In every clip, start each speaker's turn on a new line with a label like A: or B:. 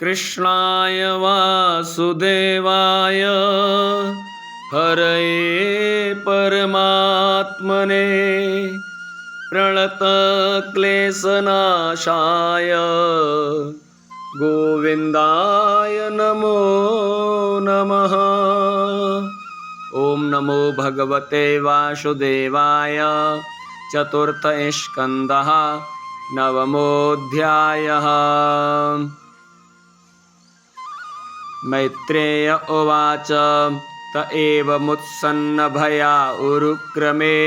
A: कृष्णाय वासुदेवाय हरये परमात्मने प्रणतक्लेशनाशाय गोविन्दाय नमो नमः। ॐ नमो भगवते वासुदेवाय चतुर्थस्कन्दः नवमोऽध्यायः मैत्रेय उवाच। त एवमुत्सन्नभया उरुक्रमे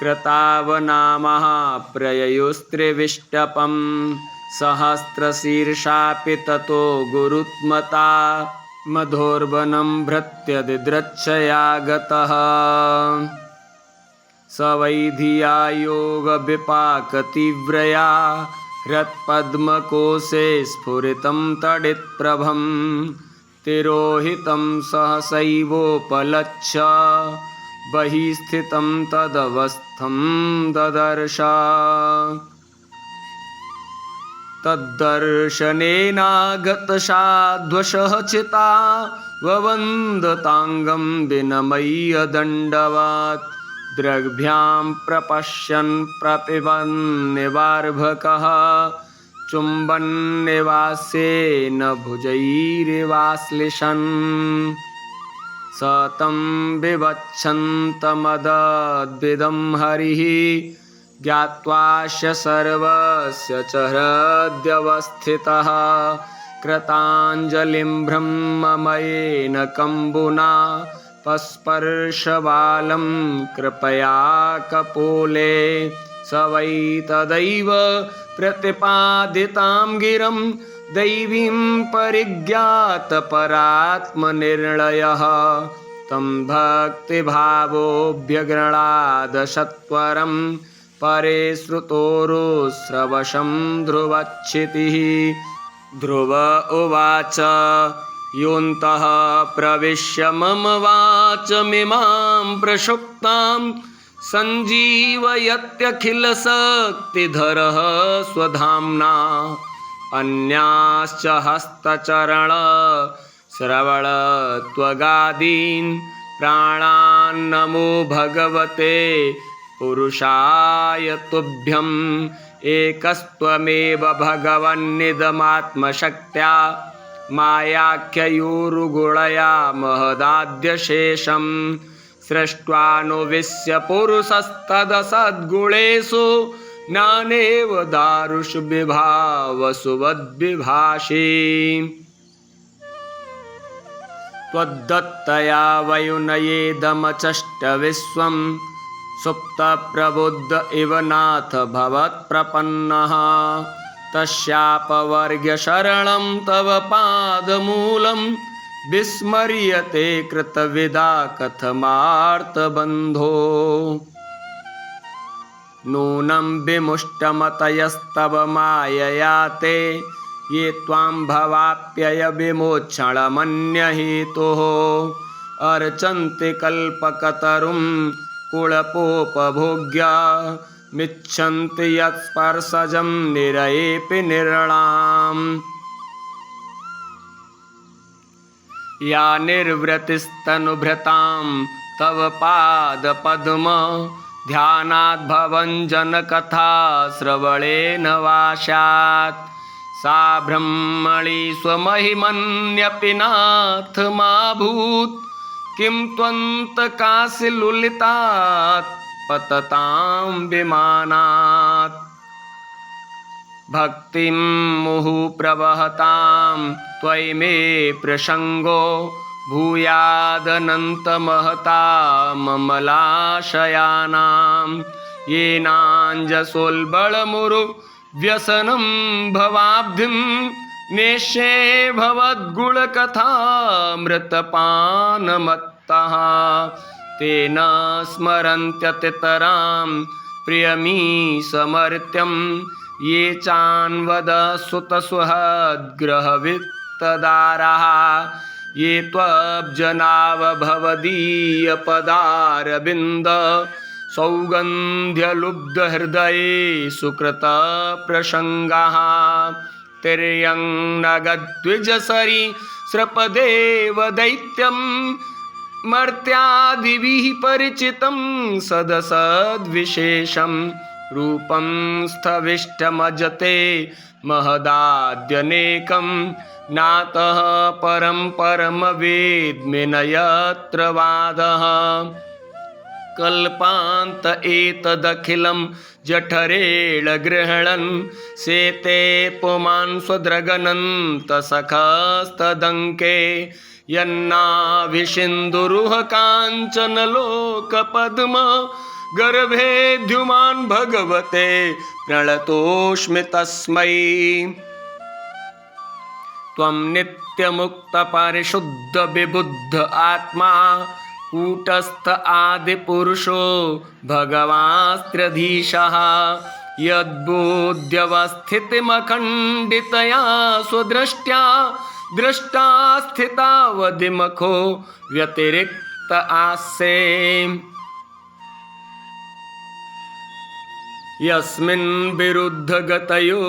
A: कृतावनामः प्रययुस्त्रिविष्टपं सहस्रशीर्षापि ततो गुरुत्मता मधोर्वनं भृत्यदिद्रच्छया गतः स वैधिया योगविपाकतीव्रया हृत्पद्मकोशे स्फुरितं तडित्प्रभं तिरोहितं सहसैवोपलक्ष्य बहिः स्थितं तदवस्थं ददर्श। तद्दर्शनेनागतसाध्वशः चिता ववन्दताङ्गं विनमय्य दण्डवात् द्रग्भ्यां प्रपश्यन् प्रतिबन्निवार्भकः चुम्बन्निवास्येन भुजैरिवाश्लिषन्। स तं विवच्छन्तमदद्विदं हरिः। ज्ञात्वास्य सर्वस्य च हृद्यवस्थितः। कृताञ्जलिं ब्रह्ममयेन कम्बुना। पस्पर्शबालं कृपया कपोले। स वै तदैव प्रतिपादितां गिरं दैवीं परिज्ञातपरात्मनिर्णयः। तं भक्तिभावोऽभ्यगृणादशत्वरं परे श्रुतोरुस्रवशं ध्रुवच्छितिः। ध्रुव उवाच योऽन्तः प्रविश्य मम वाचमिमां प्रक्षुप्तां सञ्जीवयत्यखिलशक्तिधरः स्वधाम्ना अन्याश्च हस्तचरणश्रवणत्वगादीन् प्राणान्नमो भगवते पुरुषाय तुभ्यम् एकस्त्वमेव भगवन्निदमात्मशक्त्या मायाख्ययोरुगुणया महदाद्यशेषं सृष्ट्वानुविश्य पुरुषस्तदसद्गुणेषु ज्ञानेव दारुषु विभावसुवद्विभाषी त्वद्दत्तया वयुनयेदमचष्टविश्वं सुप्तप्रबुद्ध इव नाथ भवत्प्रपन्नः। तस्यापवर्ग्यशरणं तव पादमूलं विस्मर्यते कृतविदा कथमार्तबन्धो नूनं विमुष्टमतयस्तव मायया ते ये त्वां भवाप्ययविमोक्षणमन्यहेतोः अर्चन्ति कल्पकतरुं कुळपोपभोग्य मिच्छन्ति यत्स्पर्शजं निरयेऽपि निर्णाम् या निर्वृतिस्तनुभृतां तव पादपद्म ध्यानाद्भवञ्जनकथा श्रवणेन वा स्यात् सा ब्रह्मणि स्वमहिमन्यपि नाथ मा भूत् किं त्वन्तकाशिलुलितात् पततां विमानात् भक्तिं मुहुः प्रवहतां त्वयि मे प्रसङ्गो भूयादनन्तमहताममलाशयानां येनाञ्जसोल्बळमुरु व्यसनं भवाब्धिं नेष्ये भवद्गुणकथामृतपानमत्तः। तेन स्मरन्त्यतितरां प्रियमी समर्त्यं ये चान्वदसुतसुहद्ग्रहवित्तदारः ये त्वब्जनावभवदीयपदारविन्द सौगन्ध्यलुब्धहृदये सुकृतप्रसङ्गाः तिर्यं नगद्विजसरि स्रपदेव दैत्यं मर्त्यादिभिः परिचितं सदसद्विशेषं रूपं स्थविष्टमजते महदाद्यनेकं नातः परं परमवेद्मि न यत्र वादः कल्पान्त एतदखिलं जठरेण गृह्णन् शेते पुमान् स्वद्रगनन्तसखस्तदङ्के यन्नाभिसिन्धुरुह काञ्चनलोकपद्म गर्भेद्युमान् भगवते प्रणतोऽस्मि तस्मै। त्वं नित्यमुक्तपरिशुद्धविबुद्ध आत्मा कूटस्थ आदिपुरुषो भगवास्त्रधीशः। यद्बोध्यवस्थितिमखण्डितया स्वदृष्ट्या दृष्टा स्थितावधिमखो व्यतिरिक्त आस्ये यस्मिन् विरुद्धगतयो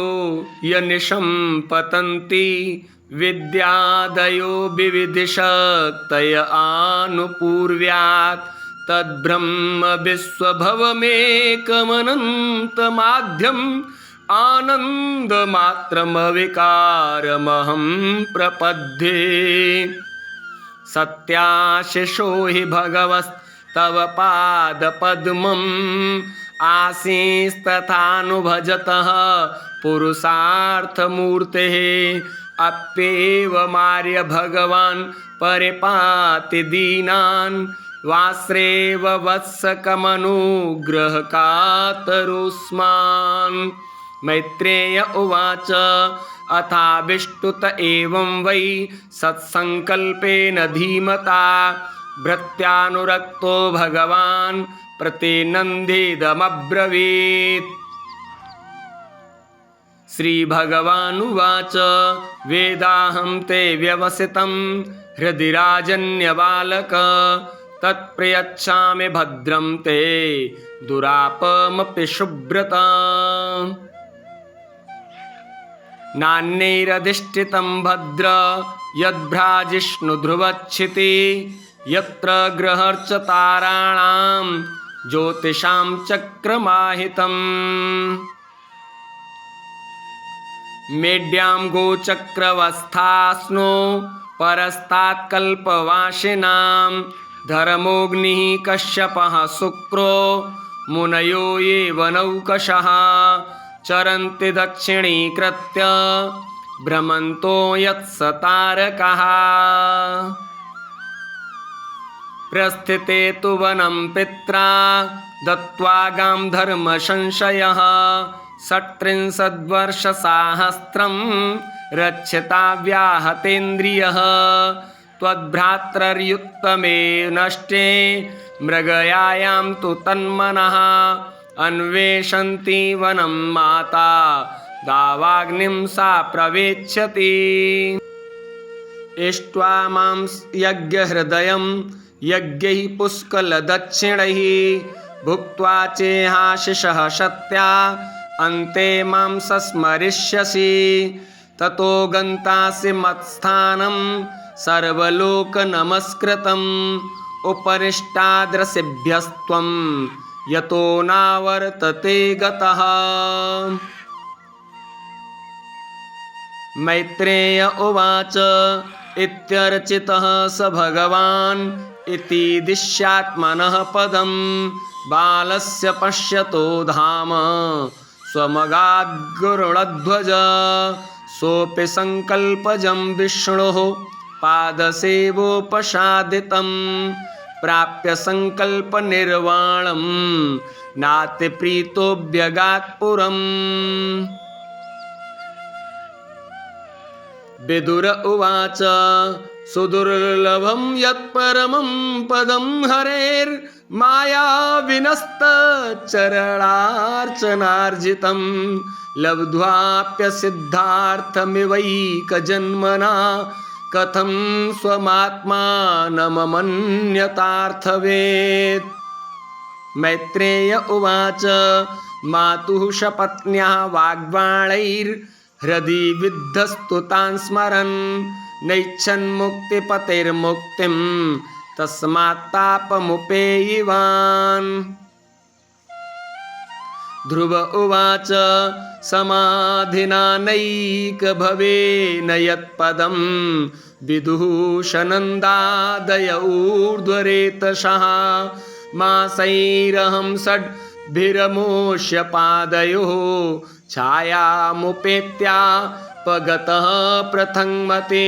A: यनिशं पतन्ति विद्यादयो विविधिशक्तय आनुपूर्व्यात्। तद्ब्रह्म विश्वभवमेकमनन्तमाध्यम् आनन्दमात्रमविकारमहं प्रपद्ये। सत्याशिषो हि भगवस्तव पादपद्मम् आसीस्तथानुभजतः पुरुषार्थमूर्तेः अप्येव मार्य भगवान् परिपाति दीनान् वास्रेव वत्सकमनुग्रहकातरुस्मान्। मैत्रेय उवाच अथाविष्टुत एवं वै सत्सङ्कल्पेन धीमता भृत्यानुरक्तो भगवान् प्रतिनन्दिदमब्रवीत् श्रीभगवानुवाच वेदाहं ते व्यवसितं हृदि राजन्यबालक तत्प्रयच्छामि भद्रं ते दुरापमपि शुभ्रत। नान्यैरधिष्ठितं भद्र यद्भ्राजिष्णुध्रुवच्छिति यत्र ग्रहर्च ताराणां ज्योतिषां चक्रमाहितम्। मेढ्यां गोचक्रवस्थास्नो परस्तात्कल्पवासिनां धर्मोऽग्निः कश्यपः शुक्रो मुनयो ये वनौकशः चरन्ति दक्षिणीकृत्य भ्रमन्तो यत्सतारकः प्रस्थिते तु वनं पित्रा दत्त्वा गां धर्मसंशयः षट्त्रिंशद्वर्षसाहस्रं रक्षिता व्याहतेन्द्रियः। त्वद्भ्रातर्युत्तमे नष्टे मृगयायां तु तन्मनः अन्वेषन्ति वनं माता दावाग्निं सा प्रवेक्ष्यति इष्ट्वा मां यज्ञहृदयं यज्ञैः पुष्कलदक्षिणैः भुक्त्वा चेहाशिषः सत्या अन्ते मां सस्मरिष्यसि। ततो गन्तासि मत्स्थानं सर्वलोकनमस्कृतम् उपरिष्टाद्रसिभ्यस्त्वं यतो नावर्तते गतः। मैत्रेय उवाच इत्यर्चितः स भगवान् इति दिश्यात्मनः पदं। बालस्य पश्यतो धाम। स्वमगाद्गुरुणध्वज सोऽपि सङ्कल्पजं विष्णोः। पादसेवोपसादितं प्राप्य सङ्कल्पनिर्वाणं। नातिप्रीतोऽभ्यगात्पुरम् विदुर उवाच सुदुर्लभं यत्परमं पदं हरेर्माया विनस्तचरणार्चनार्जितं लब्ध्वाप्यसिद्धार्थमिवैकजन्मना कथं स्वमात्मानममन्यतार्थवेत् मैत्रेय उवाच, मातुः सपत्न्या वाग्बाणैर्हृदि विद्धस्तुतान् स्मरन्। नैच्छन्मुक्तिपतेर्मुक्तिं तस्मात्तापमुपेयिवान्। ध्रुव उवाच समाधिना नैकभवे न यत्पदं विदूषनन्दादय ऊर्ध्वरेतशः मासैरहं षड्भिरमोष्य पादयोः पगतः प्रथङ्मते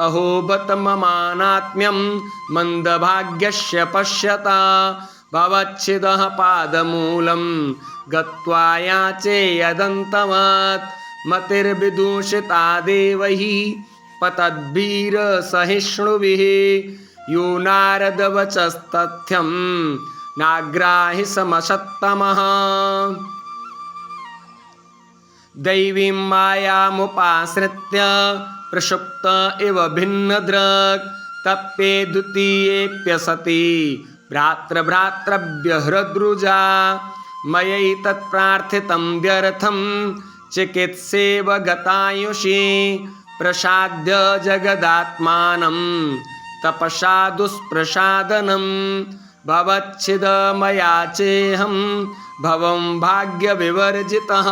A: अहोबत ममानात्म्यं मन्दभाग्यस्य पश्यता। भवच्छिदः पादमूलं गत्वा याचे यदन्तवात्। मतिर्विदूषिता देवैः पतद्भिरसहिष्णुभिः यो नारदवचस्तथ्यं नाग्राहि समसत्तमः। दैवीं मायामुपाश्रित्य प्रषुप्त इव भिन्नदृक् तप्ये द्वितीयेऽप्यसति भ्रातृभ्रातृभ्यहृद्रुजा मयैतत्प्रार्थितं व्यर्थं। चिकित्सेव गतायुषी प्रसाद्य जगदात्मानं। तपसा दुष्प्रसादनं। भवच्छिदमया चेहं। भवं भाग्यविवर्जितः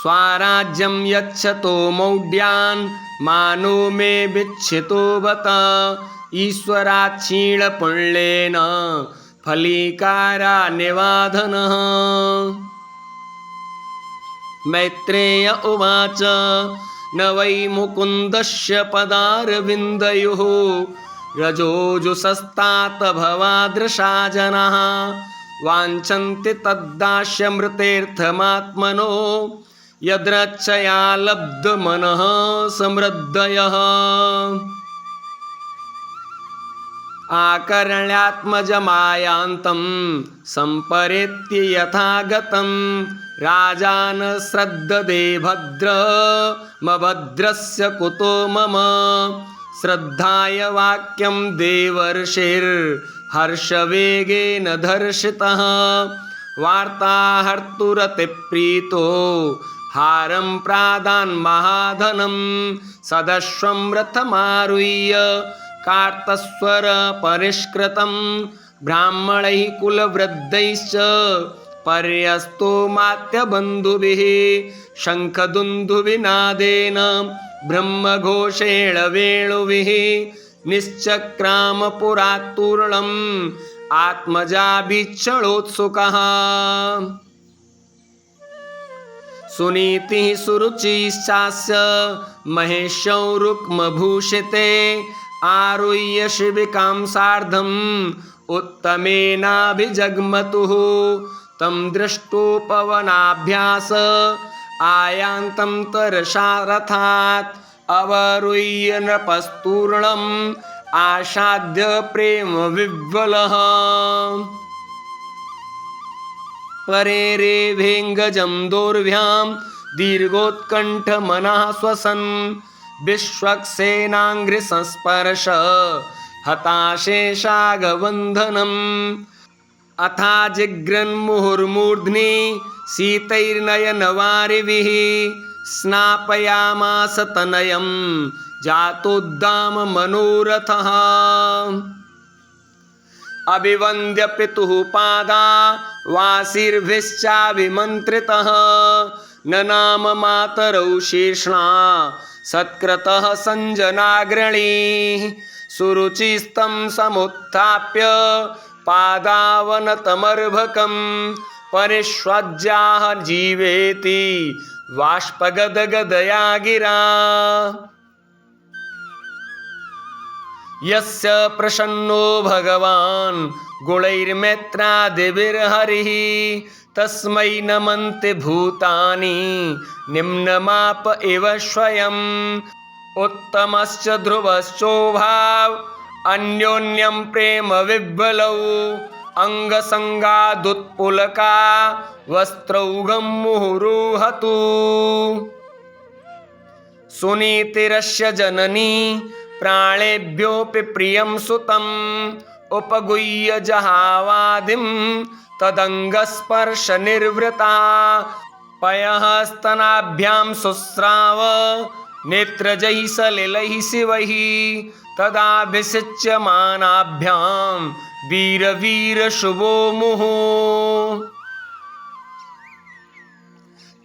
A: स्वाराज्यं यच्छतो मौढ्यान् मानो मे भिक्षितो बत ईश्वराक्षीणपुण्येन फलीकारानिवाधनः मैत्रेय उवाच न वै मुकुन्दस्य पदारविन्दयोः। रजोजुषस्तात भवादृशा जनाः वाञ्छन्ति तद्दास्यमृतेऽर्थमात्मनो यद्रच्छया लब्धमनः समृद्धयः। आकरण्यात्मजमायान्तं सम्परेत्य यथा गतं राजान श्रद्धदे भद्रमभद्रस्य कुतो मम। श्रद्धाय वाक्यं देवर्षिर्हर्षवेगेन धर्षितः वार्ताहर्तुरतिप्रीतो हारं प्रादान्महाधनं सदश्वं रथमारुह्य कार्तस्वर परिष्कृतं। ब्राह्मणैः कुलवृद्धैश्च पर्यस्तो मात्यबन्धुभिः शङ्खदुन्धुविनादेन ब्रह्मघोषेण वेणुभिः निश्चक्रामपुरात्तूर्णम् आत्मजाभिक्षणोत्सुकः सुनीतिः सुरुचिश्चास्य महेशौ रुक्मभूषिते आरुह्य शिविकां सार्धम् उत्तमेनाभिजग्मतुः। तं दृष्टोपवनाभ्यास आयान्तं तरसा रथात् अवरुह्य नृपस्तूर्णम् आशाद्य प्रेम विह्वलः परे रेभेङ्गजं दोर्भ्यां दीर्घोत्कण्ठमनः स्वसन्। विश्वक्सेनाङ्घ्रिसंस्पर्श हताशेषागबन्धनम् अथा जिग्रन्मुहुर्मूर्ध्नि शीतैर्नयनवारिभिः स्नापयामास तनयं जातोद्दाममनोरथः अभिवन्द्य पितुः पादा, वासिर्भिश्चाभिमन्त्रितः। न नाम मातरौ शीर्ष्णा सत्कृतः सञ्जनाग्रणीः। सुरुचिस्तं समुत्थाप्य पादावनतमर्भकं परिष्वज्याः जीवेति बाष्पगदगदया गिरा यस्य प्रसन्नो भगवान् गुणैर्मेत्रादिभिर्हरिः तस्मै नमन्ति भूतानि निम्नमाप इव स्वयम्। उत्तमश्च ध्रुवश्चोभाव अन्योन्यं प्रेम विह्वलौ अङ्गसङ्गादुत्पुलका वस्त्रौघं मुहुरुहतु। सुनीतिरस्य जननी प्राणेभ्योऽपि प्रियं सुतं उपगुह्य जहावादिं तदङ्गस्पर्शनिर्वृता। पयः स्तनाभ्यां शुस्राव नेत्रजैः सलिलैः शिवैः। तदाभिषिच्यमानाभ्यां वीरवीरशुभो मुहुः।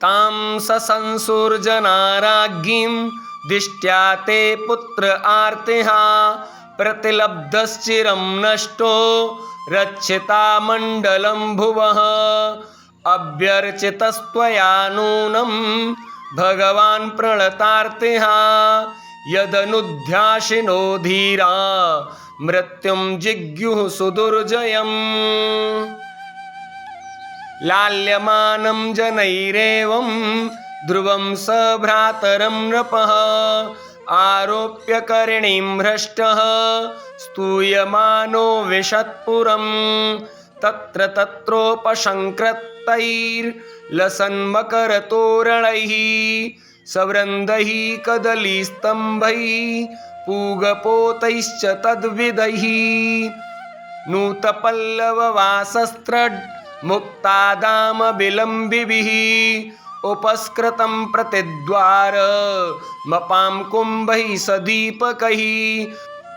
A: तां ससंसुर्जनाराज्ञीं दिष्ट्या ते पुत्र आर्तिः प्रतिलब्धश्चिरं नष्टो, रक्षिता मण्डलं भुवः। अभ्यर्चितस्त्वया नूनं भगवान् प्रणतार्तिः यदनुध्याशिनो धीरा, मृत्युं जिज्ञुः सुदुर्जयम्। लाल्यमानं जनैरेवं ध्रुवं स भ्रातरं नृपः आरोप्य करिणीं भ्रष्टः स्तूयमानो विशत्पुरं तत्र तत्रोपशङ्कृतैर्लसन्मकरतोरणैः सवृन्दैः कदलीस्तम्भैः पूगपोतैश्च तद्विदैः नूतपल्लववासस्त्रड् मुक्तादामविलम्बिभिः उपस्कृतं प्रतिद्वार। मपां कुम्भैः सदीपकैः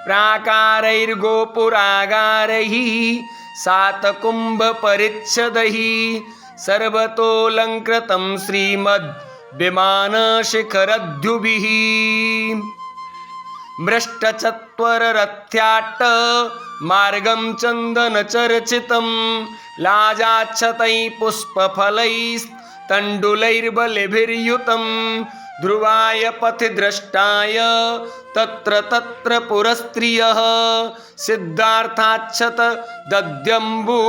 A: प्राकारैर्गोपुरागारैः सातकुम्भपरिच्छदैः। सर्वतोऽलङ्कृतं श्रीमद् विमानशिखरद्युभिः मृष्टचत्वररथ्याट्ट मार्गं चन्दनचर्चितं लाजाच्छतैः पुष्पफलैस्तण्डुलैर्बलिभिर्युतं ध्रुवाय पथिद्रष्टाय तत्र तत्र पुरस्त्रियः। सिद्धार्थाच्छत दद्यम्बु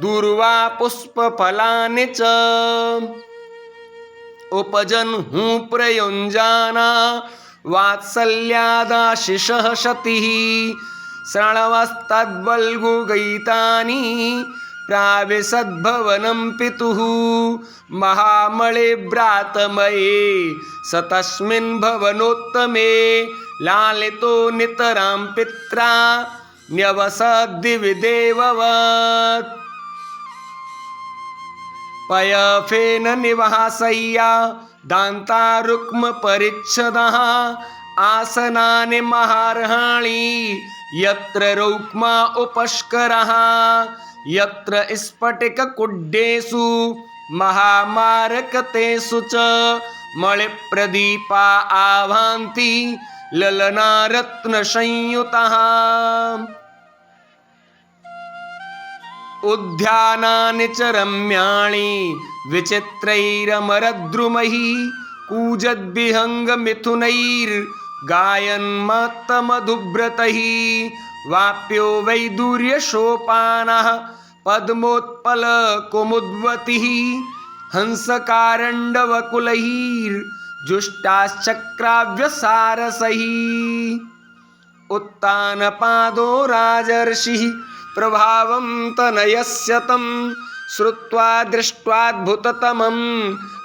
A: दूर्वा पुष्पफलानि च। उपजन्हुः प्रयुञ्जाना वात्सल्यादाशिषः शतिः। श्रणवस्तद्वल्गुगैतानि प्राविशद्भवनं पितुः। महामळिभ्रातमये स तस्मिन् भवनोत्तमे लालितो नितरां पित्रा न्यवसद्दिविदेववत् पयफेन निवासय्या दान्तारुक्मपरिच्छदः आसनानि महार्हाणि यत्र रौक्मा उपस्करः यत्र स्फटिककुड्डेषु महामारकतेषु च मणिप्रदीपा आभान्ति ललनारत्नसंयुतः। उद्यानानि च रम्याणि विचित्रैरमरद्रुमैः कूजद्विहङ्गमिथुनैर्गायन्मत्तमधुव्रतैः वाप्यो वैदूर्यशोपानः पद्मोत्पलकुमुद्वतिः हंसकारण्डवकुलैर्जुष्टाश्चक्राव्यसारसैः उत्तानपादो राजर्षिः प्रभावं तनयस्य तं श्रुत्वा दृष्ट्वाद्भुततमं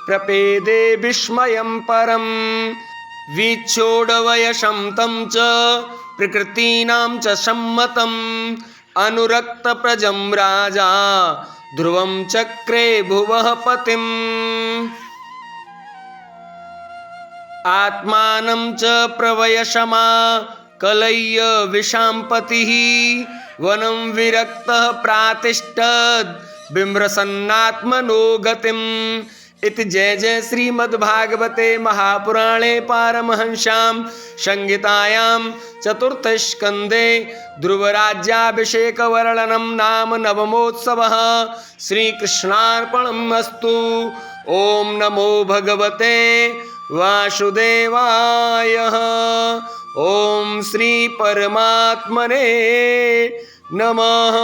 A: प्रपेदे विस्मयं परं वीक्षोडवयशं तं च प्रकृतीनां च सम्मतम्। अनुरक्तप्रजं राजा, ध्रुवं चक्रे भुवः पतिम्। आत्मानं च प्रवयशमा कलय्य विशाम्पतिः। वनं विरक्तः प्रातिष्ठद् बिम्रसन्नात्मनो गतिम्। इति जय जय श्रीमद्भागवते महापुराणे पारमहंस्यां, संहितायां चतुर्थस्कन्धे ध्रुवराज्याभिषेकवर्णनं नाम नवमोत्सवः श्रीकृष्णार्पणम् ॐ नमो भगवते वासुदेवाय। ॐ श्रीपरमात्मने नमः।